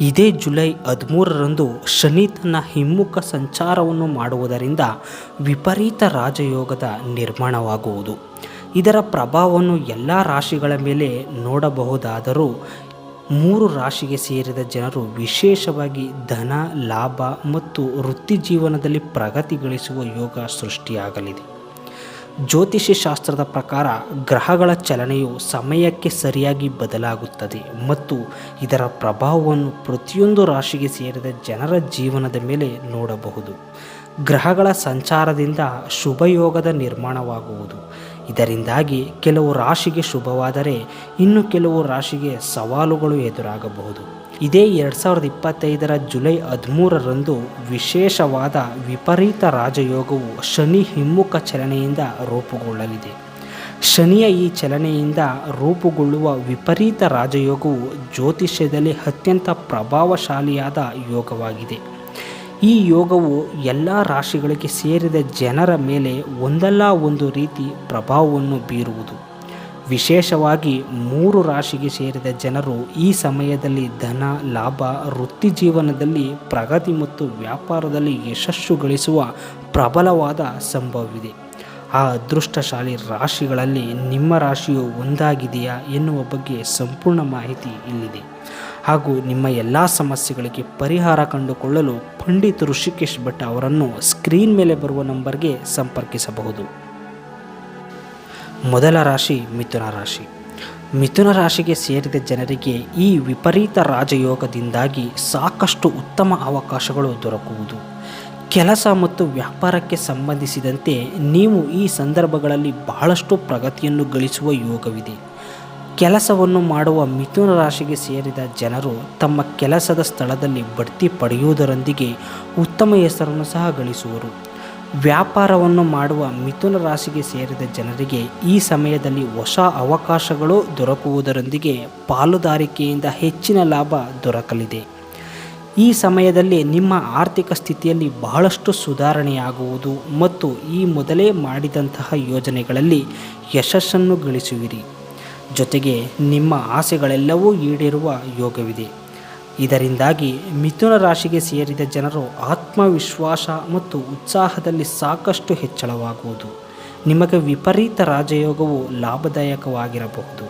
ಇದೇ ಜುಲೈ ಹದಿಮೂರರಂದು ಶನಿ ತನ್ನ ಹಿಮ್ಮುಖ ಸಂಚಾರವನ್ನು ಮಾಡುವುದರಿಂದ ವಿಪರೀತ ರಾಜಯೋಗದ ನಿರ್ಮಾಣವಾಗುವುದು. ಇದರ ಪ್ರಭಾವವನ್ನು ಎಲ್ಲ ರಾಶಿಗಳ ಮೇಲೆ ನೋಡಬಹುದಾದರೂ ಮೂರು ರಾಶಿಗೆ ಸೇರಿದ ಜನರು ವಿಶೇಷವಾಗಿ ಧನ, ಲಾಭ ಮತ್ತು ವೃತ್ತಿ ಜೀವನದಲ್ಲಿ ಪ್ರಗತಿ ಗಳಿಸುವ ಯೋಗ ಸೃಷ್ಟಿಯಾಗಲಿದೆ. ಜ್ಯೋತಿಷ್ಯ ಶಾಸ್ತ್ರದ ಪ್ರಕಾರ ಗ್ರಹಗಳ ಚಲನೆಯು ಸಮಯಕ್ಕೆ ಸರಿಯಾಗಿ ಬದಲಾಗುತ್ತದೆ ಮತ್ತು ಇದರ ಪ್ರಭಾವವನ್ನು ಪ್ರತಿಯೊಂದು ರಾಶಿಗೆ ಸೇರಿದ ಜನರ ಜೀವನದ ಮೇಲೆ ನೋಡಬಹುದು. ಗ್ರಹಗಳ ಸಂಚಾರದಿಂದ ಶುಭಯೋಗದ ನಿರ್ಮಾಣವಾಗುವುದು. ಇದರಿಂದಾಗಿ ಕೆಲವು ರಾಶಿಗೆ ಶುಭವಾದರೆ ಇನ್ನು ಕೆಲವು ರಾಶಿಗೆ ಸವಾಲುಗಳು ಎದುರಾಗಬಹುದು. ಇದೇ ಎರಡು ಸಾವಿರದ ಇಪ್ಪತ್ತೈದರ ಜುಲೈ ಹದಿಮೂರರಂದು ವಿಶೇಷವಾದ ವಿಪರೀತ ರಾಜಯೋಗವು ಶನಿ ಹಿಮ್ಮುಖ ಚಲನೆಯಿಂದ ರೂಪುಗೊಳ್ಳಲಿದೆ. ಶನಿಯ ಈ ಚಲನೆಯಿಂದ ರೂಪುಗೊಳ್ಳುವ ವಿಪರೀತ ರಾಜಯೋಗವು ಜ್ಯೋತಿಷ್ಯದಲ್ಲಿ ಅತ್ಯಂತ ಪ್ರಭಾವಶಾಲಿಯಾದ ಯೋಗವಾಗಿದೆ. ಈ ಯೋಗವು ಎಲ್ಲ ರಾಶಿಗಳಿಗೆ ಸೇರಿದ ಜನರ ಮೇಲೆ ಒಂದಲ್ಲ ಒಂದು ರೀತಿ ಪ್ರಭಾವವನ್ನು ಬೀರುವುದು. ವಿಶೇಷವಾಗಿ ಮೂರು ರಾಶಿಗೆ ಸೇರಿದ ಜನರು ಈ ಸಮಯದಲ್ಲಿ ಧನ, ಲಾಭ, ವೃತ್ತಿ ಜೀವನದಲ್ಲಿ ಪ್ರಗತಿ ಮತ್ತು ವ್ಯಾಪಾರದಲ್ಲಿ ಯಶಸ್ಸು ಗಳಿಸುವ ಪ್ರಬಲವಾದ ಸಂಭವವಿದೆ. ಆ ಅದೃಷ್ಟಶಾಲಿ ರಾಶಿಗಳಲ್ಲಿ ನಿಮ್ಮ ರಾಶಿಯು ಒಂದಾಗಿದೆಯಾ ಎನ್ನುವ ಬಗ್ಗೆ ಸಂಪೂರ್ಣ ಮಾಹಿತಿ ಇಲ್ಲಿದೆ. ಹಾಗೂ ನಿಮ್ಮ ಎಲ್ಲ ಸಮಸ್ಯೆಗಳಿಗೆ ಪರಿಹಾರ ಕಂಡುಕೊಳ್ಳಲು ಪಂಡಿತ್ ಋಷಿಕೇಶ್ ಭಟ್ ಅವರನ್ನು ಸ್ಕ್ರೀನ್ ಮೇಲೆ ಬರುವ ನಂಬರ್ಗೆ ಸಂಪರ್ಕಿಸಬಹುದು. ಮೊದಲ ರಾಶಿ ಮಿಥುನ ರಾಶಿ. ಮಿಥುನ ರಾಶಿಗೆ ಸೇರಿದ ಜನರಿಗೆ ಈ ವಿಪರೀತ ರಾಜಯೋಗದಿಂದಾಗಿ ಸಾಕಷ್ಟು ಉತ್ತಮ ಅವಕಾಶಗಳು ದೊರಕುವುದು. ಕೆಲಸ ಮತ್ತು ವ್ಯಾಪಾರಕ್ಕೆ ಸಂಬಂಧಿಸಿದಂತೆ ನೀವು ಈ ಸಂದರ್ಭಗಳಲ್ಲಿ ಬಹಳಷ್ಟು ಪ್ರಗತಿಯನ್ನು ಗಳಿಸುವ ಯೋಗವಿದೆ. ಕೆಲಸವನ್ನು ಮಾಡುವ ಮಿಥುನ ರಾಶಿಗೆ ಸೇರಿದ ಜನರು ತಮ್ಮ ಕೆಲಸದ ಸ್ಥಳದಲ್ಲಿ ಬಡ್ತಿ ಪಡೆಯುವುದರೊಂದಿಗೆ ಉತ್ತಮ ಹೆಸರನ್ನು ಸಹ ಗಳಿಸುವರು. ವ್ಯಾಪಾರವನ್ನು ಮಾಡುವ ಮಿಥುನ ರಾಶಿಗೆ ಸೇರಿದ ಜನರಿಗೆ ಈ ಸಮಯದಲ್ಲಿ ಹೊಸ ಅವಕಾಶಗಳು ದೊರಕುವುದರೊಂದಿಗೆ ಪಾಲುದಾರಿಕೆಯಿಂದ ಹೆಚ್ಚಿನ ಲಾಭ ದೊರಕಲಿದೆ. ಈ ಸಮಯದಲ್ಲಿ ನಿಮ್ಮ ಆರ್ಥಿಕ ಸ್ಥಿತಿಯಲ್ಲಿ ಬಹಳಷ್ಟು ಸುಧಾರಣೆಯಾಗುವುದು ಮತ್ತು ಈ ಮೊದಲೇ ಮಾಡಿದಂತಹ ಯೋಜನೆಗಳಲ್ಲಿ ಯಶಸ್ಸನ್ನು ಗಳಿಸುವಿರಿ. ಜೊತೆಗೆ ನಿಮ್ಮ ಆಸೆಗಳೆಲ್ಲವೂ ಈಡೇರುವ ಯೋಗವಿದೆ. ಇದರಿಂದಾಗಿ ಮಿಥುನ ರಾಶಿಗೆ ಸೇರಿದ ಜನರು ಆತ್ಮವಿಶ್ವಾಸ ಮತ್ತು ಉತ್ಸಾಹದಲ್ಲಿ ಸಾಕಷ್ಟು ಹೆಚ್ಚಳವಾಗುವುದು. ನಿಮಗೆ ವಿಪರೀತ ರಾಜಯೋಗವು ಲಾಭದಾಯಕವಾಗಿರಬಹುದು.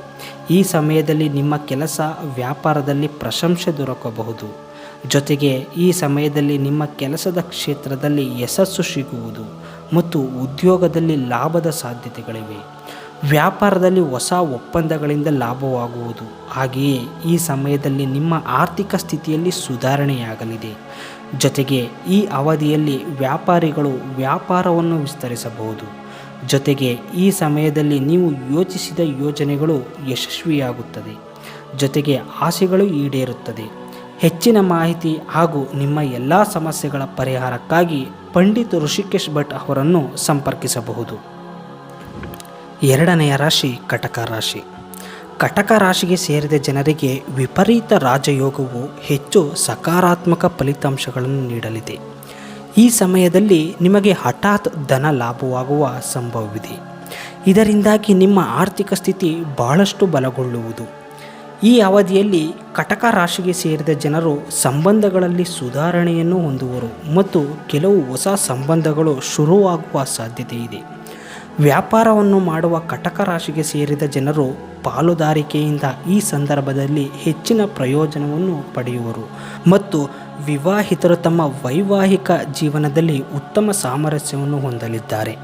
ಈ ಸಮಯದಲ್ಲಿ ನಿಮ್ಮ ಕೆಲಸ ವ್ಯಾಪಾರದಲ್ಲಿ ಪ್ರಶಂಸೆ ದೊರಕಬಹುದು. ಜೊತೆಗೆ ಈ ಸಮಯದಲ್ಲಿ ನಿಮ್ಮ ಕೆಲಸದ ಕ್ಷೇತ್ರದಲ್ಲಿ ಯಶಸ್ಸು ಸಿಗುವುದು ಮತ್ತು ಉದ್ಯೋಗದಲ್ಲಿ ಲಾಭದ ಸಾಧ್ಯತೆಗಳಿವೆ. ವ್ಯಾಪಾರದಲ್ಲಿ ಹೊಸ ಒಪ್ಪಂದಗಳಿಂದ ಲಾಭವಾಗುವುದು. ಹಾಗೆಯೇ ಈ ಸಮಯದಲ್ಲಿ ನಿಮ್ಮ ಆರ್ಥಿಕ ಸ್ಥಿತಿಯಲ್ಲಿ ಸುಧಾರಣೆಯಾಗಲಿದೆ. ಜೊತೆಗೆ ಈ ಅವಧಿಯಲ್ಲಿ ವ್ಯಾಪಾರಿಗಳು ವ್ಯಾಪಾರವನ್ನು ವಿಸ್ತರಿಸಬಹುದು. ಜೊತೆಗೆ ಈ ಸಮಯದಲ್ಲಿ ನೀವು ಯೋಚಿಸಿದ ಯೋಜನೆಗಳು ಯಶಸ್ವಿಯಾಗುತ್ತದೆ. ಜೊತೆಗೆ ಆಸೆಗಳು ಈಡೇರುತ್ತದೆ. ಹೆಚ್ಚಿನ ಮಾಹಿತಿ ಹಾಗೂ ನಿಮ್ಮ ಎಲ್ಲ ಸಮಸ್ಯೆಗಳ ಪರಿಹಾರಕ್ಕಾಗಿ ಪಂಡಿತ್ ಋಷಿಕೇಶ್ ಭಟ್ ಅವರನ್ನು ಸಂಪರ್ಕಿಸಬಹುದು. ಎರಡನೆಯ ರಾಶಿ ಕಟಕ ರಾಶಿ. ಕಟಕ ರಾಶಿಗೆ ಸೇರಿದ ಜನರಿಗೆ ವಿಪರೀತ ರಾಜಯೋಗವು ಹೆಚ್ಚು ಸಕಾರಾತ್ಮಕ ಫಲಿತಾಂಶಗಳನ್ನು ನೀಡಲಿದೆ. ಈ ಸಮಯದಲ್ಲಿ ನಿಮಗೆ ಹಠಾತ್ ಧನ ಲಾಭವಾಗುವ ಸಂಭವವಿದೆ. ಇದರಿಂದಾಗಿ ನಿಮ್ಮ ಆರ್ಥಿಕ ಸ್ಥಿತಿ ಬಹಳಷ್ಟು ಬಲಗೊಳ್ಳುವುದು. ಈ ಅವಧಿಯಲ್ಲಿ ಕಟಕ ರಾಶಿಗೆ ಸೇರಿದ ಜನರು ಸಂಬಂಧಗಳಲ್ಲಿ ಸುಧಾರಣೆಯನ್ನು ಹೊಂದುವರು ಮತ್ತು ಕೆಲವು ಹೊಸ ಸಂಬಂಧಗಳು ಶುರುವಾಗುವ ಸಾಧ್ಯತೆ ಇದೆ ವ್ಯಾಪಾರವನ್ನು ಮಾಡುವ ಕಟಕ ರಾಶಿಗೆ ಸೇರಿದ ಜನರು ಪಾಲುದಾರಿಕೆಯಿಂದ ಈ ಸಂದರ್ಭದಲ್ಲಿ ಹೆಚ್ಚಿನ ಪ್ರಯೋಜನವನ್ನು ಪಡೆಯುವರು. ಮತ್ತು ವಿವಾಹಿತರು ತಮ್ಮ ವೈವಾಹಿಕ ಜೀವನದಲ್ಲಿ ಉತ್ತಮ ಸಾಮರಸ್ಯವನ್ನು ಹೊಂದಲಿದ್ದಾರೆ.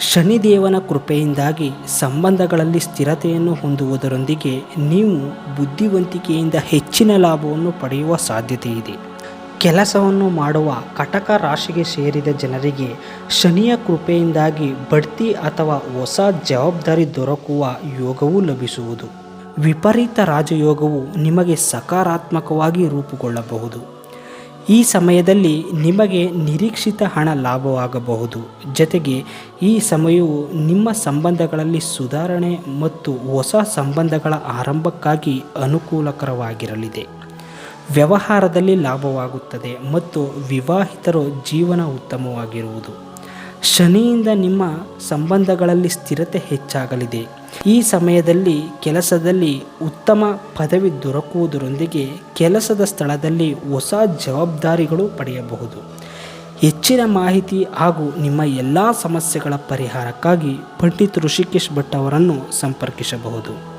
ಶನಿದೇವನ ಕೃಪೆಯಿಂದಾಗಿ ಸಂಬಂಧಗಳಲ್ಲಿ ಸ್ಥಿರತೆಯನ್ನು ಹೊಂದುವುದರೊಂದಿಗೆ ನೀವು ಬುದ್ಧಿವಂತಿಕೆಯಿಂದ ಹೆಚ್ಚಿನ ಲಾಭವನ್ನು ಪಡೆಯುವ ಸಾಧ್ಯತೆ ಇದೆ ಕೆಲಸವನ್ನು ಮಾಡುವ ಕಟಕ ರಾಶಿಗೆ ಸೇರಿದ ಜನರಿಗೆ ಶನಿಯ ಕೃಪೆಯಿಂದಾಗಿ ಬಡ್ತಿ ಅಥವಾ ಹೊಸ ಜವಾಬ್ದಾರಿ ದೊರಕುವ ಯೋಗವೂ ಲಭಿಸುವುದು. ವಿಪರೀತ ರಾಜಯೋಗವು ನಿಮಗೆ ಸಕಾರಾತ್ಮಕವಾಗಿ ರೂಪುಗೊಳ್ಳಬಹುದು. ಈ ಸಮಯದಲ್ಲಿ ನಿಮಗೆ ನಿರೀಕ್ಷಿತ ಹಣ ಲಾಭವಾಗಬಹುದು. ಜೊತೆಗೆ ಈ ಸಮಯವು ನಿಮ್ಮ ಸಂಬಂಧಗಳಲ್ಲಿ ಸುಧಾರಣೆ ಮತ್ತು ಹೊಸ ಸಂಬಂಧಗಳ ಆರಂಭಕ್ಕಾಗಿ ಅನುಕೂಲಕರವಾಗಿರಲಿದೆ. ವ್ಯವಹಾರದಲ್ಲಿ ಲಾಭವಾಗುತ್ತದೆ ಮತ್ತು ವಿವಾಹಿತರು ಜೀವನ ಉತ್ತಮವಾಗಿರುವುದು. ಶನಿಯಿಂದ ನಿಮ್ಮ ಸಂಬಂಧಗಳಲ್ಲಿ ಸ್ಥಿರತೆ ಹೆಚ್ಚಾಗಲಿದೆ. ಈ ಸಮಯದಲ್ಲಿ ಕೆಲಸದಲ್ಲಿ ಉತ್ತಮ ಪದವಿ ದೊರಕುವುದರೊಂದಿಗೆ ಕೆಲಸದ ಸ್ಥಳದಲ್ಲಿ ಹೊಸ ಜವಾಬ್ದಾರಿಗಳು ಪಡೆಯಬಹುದು. ಹೆಚ್ಚಿನ ಮಾಹಿತಿ ಹಾಗೂ ನಿಮ್ಮ ಎಲ್ಲ ಸಮಸ್ಯೆಗಳ ಪರಿಹಾರಕ್ಕಾಗಿ ಪಂಡಿತ್ ಋಷಿಕೇಶ್ ಭಟ್ ಅವರನ್ನು ಸಂಪರ್ಕಿಸಬಹುದು.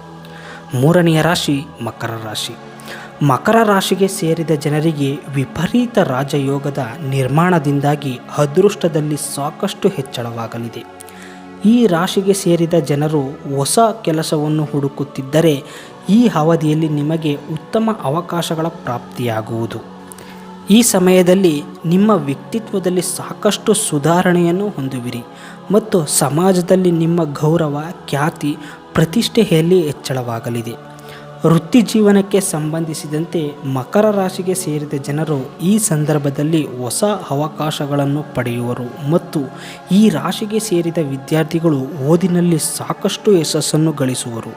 ಮೂರನೆಯ ರಾಶಿ ಮಕರ ರಾಶಿ. ಮಕರ ರಾಶಿಗೆ ಸೇರಿದ ಜನರಿಗೆ ವಿಪರೀತ ರಾಜಯೋಗದ ನಿರ್ಮಾಣದಿಂದಾಗಿ ಅದೃಷ್ಟದಲ್ಲಿ ಸಾಕಷ್ಟು ಹೆಚ್ಚಳವಾಗಲಿದೆ. ಈ ರಾಶಿಗೆ ಸೇರಿದ ಜನರು ಹೊಸ ಕೆಲಸವನ್ನು ಹುಡುಕುತ್ತಿದ್ದರೆ ಈ ಅವಧಿಯಲ್ಲಿ ನಿಮಗೆ ಉತ್ತಮ ಅವಕಾಶಗಳ ಪ್ರಾಪ್ತಿಯಾಗುವುದು. ಈ ಸಮಯದಲ್ಲಿ ನಿಮ್ಮ ವ್ಯಕ್ತಿತ್ವದಲ್ಲಿ ಸಾಕಷ್ಟು ಸುಧಾರಣೆಯನ್ನು ಹೊಂದುವಿರಿ ಮತ್ತು ಸಮಾಜದಲ್ಲಿ ನಿಮ್ಮ ಗೌರವ, ಖ್ಯಾತಿ, ಪ್ರತಿಷ್ಠೆಯಲ್ಲಿ ಹೆಚ್ಚಳವಾಗಲಿದೆ. ವೃತ್ತಿ ಜೀವನಕ್ಕೆ ಸಂಬಂಧಿಸಿದಂತೆ ಮಕರ ರಾಶಿಗೆ ಸೇರಿದ ಜನರು ಈ ಸಂದರ್ಭದಲ್ಲಿ ಹೊಸ ಅವಕಾಶಗಳನ್ನು ಪಡೆಯುವರು. ಮತ್ತು ಈ ರಾಶಿಗೆ ಸೇರಿದ ವಿದ್ಯಾರ್ಥಿಗಳು ಓದಿನಲ್ಲಿ ಸಾಕಷ್ಟು ಯಶಸ್ಸನ್ನು ಗಳಿಸುವರು.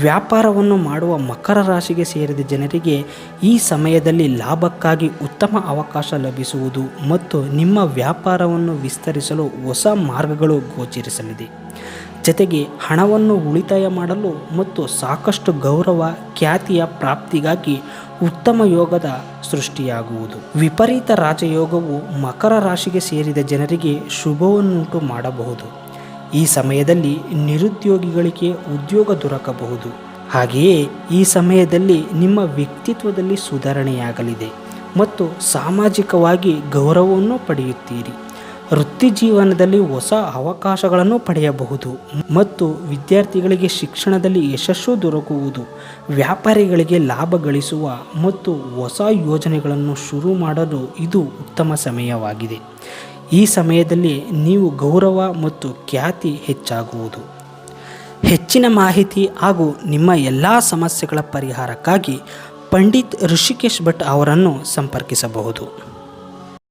ವ್ಯಾಪಾರವನ್ನು ಮಾಡುವ ಮಕರ ರಾಶಿಗೆ ಸೇರಿದ ಜನರಿಗೆ ಈ ಸಮಯದಲ್ಲಿ ಲಾಭಕ್ಕಾಗಿ ಉತ್ತಮ ಅವಕಾಶ ಲಭಿಸುವುದು ಮತ್ತು ನಿಮ್ಮ ವ್ಯಾಪಾರವನ್ನು ವಿಸ್ತರಿಸಲು ಹೊಸ ಮಾರ್ಗಗಳು ಗೋಚರಿಸಲಿದೆ. ಜತೆಗೆ ಹಣವನ್ನು ಉಳಿತಾಯ ಮಾಡಲು ಮತ್ತು ಸಾಕಷ್ಟು ಗೌರವ, ಖ್ಯಾತಿಯ ಪ್ರಾಪ್ತಿಗಾಗಿ ಉತ್ತಮ ಯೋಗದ ಸೃಷ್ಟಿಯಾಗುವುದು. ವಿಪರೀತ ರಾಜಯೋಗವು ಮಕರ ರಾಶಿಗೆ ಸೇರಿದ ಜನರಿಗೆ ಶುಭವನ್ನುಂಟು ಮಾಡಬಹುದು. ಈ ಸಮಯದಲ್ಲಿ ನಿರುದ್ಯೋಗಿಗಳಿಗೆ ಉದ್ಯೋಗ ದೊರಕಬಹುದು. ಹಾಗೆಯೇ ಈ ಸಮಯದಲ್ಲಿ ನಿಮ್ಮ ವ್ಯಕ್ತಿತ್ವದಲ್ಲಿ ಸುಧಾರಣೆಯಾಗಲಿದೆ ಮತ್ತು ಸಾಮಾಜಿಕವಾಗಿ ಗೌರವವನ್ನು ಪಡೆಯುತ್ತೀರಿ. ವೃತ್ತಿ ಜೀವನದಲ್ಲಿ ಹೊಸ ಅವಕಾಶಗಳನ್ನು ಪಡೆಯಬಹುದು ಮತ್ತು ವಿದ್ಯಾರ್ಥಿಗಳಿಗೆ ಶಿಕ್ಷಣದಲ್ಲಿ ಯಶಸ್ಸು ದೊರಕುವುದು, ವ್ಯಾಪಾರಿಗಳಿಗೆ ಲಾಭ ಗಳಿಸುವ ಮತ್ತು ಹೊಸ ಯೋಜನೆಗಳನ್ನು ಶುರು ಮಾಡಲು ಇದು ಉತ್ತಮ ಸಮಯವಾಗಿದೆ. ಈ ಸಮಯದಲ್ಲಿ ನೀವು ಗೌರವ ಮತ್ತು ಖ್ಯಾತಿ ಹೆಚ್ಚಾಗುವುದು. ಹೆಚ್ಚಿನ ಮಾಹಿತಿ ಹಾಗೂ ನಿಮ್ಮ ಎಲ್ಲ ಸಮಸ್ಯೆಗಳ ಪರಿಹಾರಕ್ಕಾಗಿ ಪಂಡಿತ್ ಋಷಿಕೇಶ್ ಭಟ್ ಅವರನ್ನು ಸಂಪರ್ಕಿಸಬಹುದು.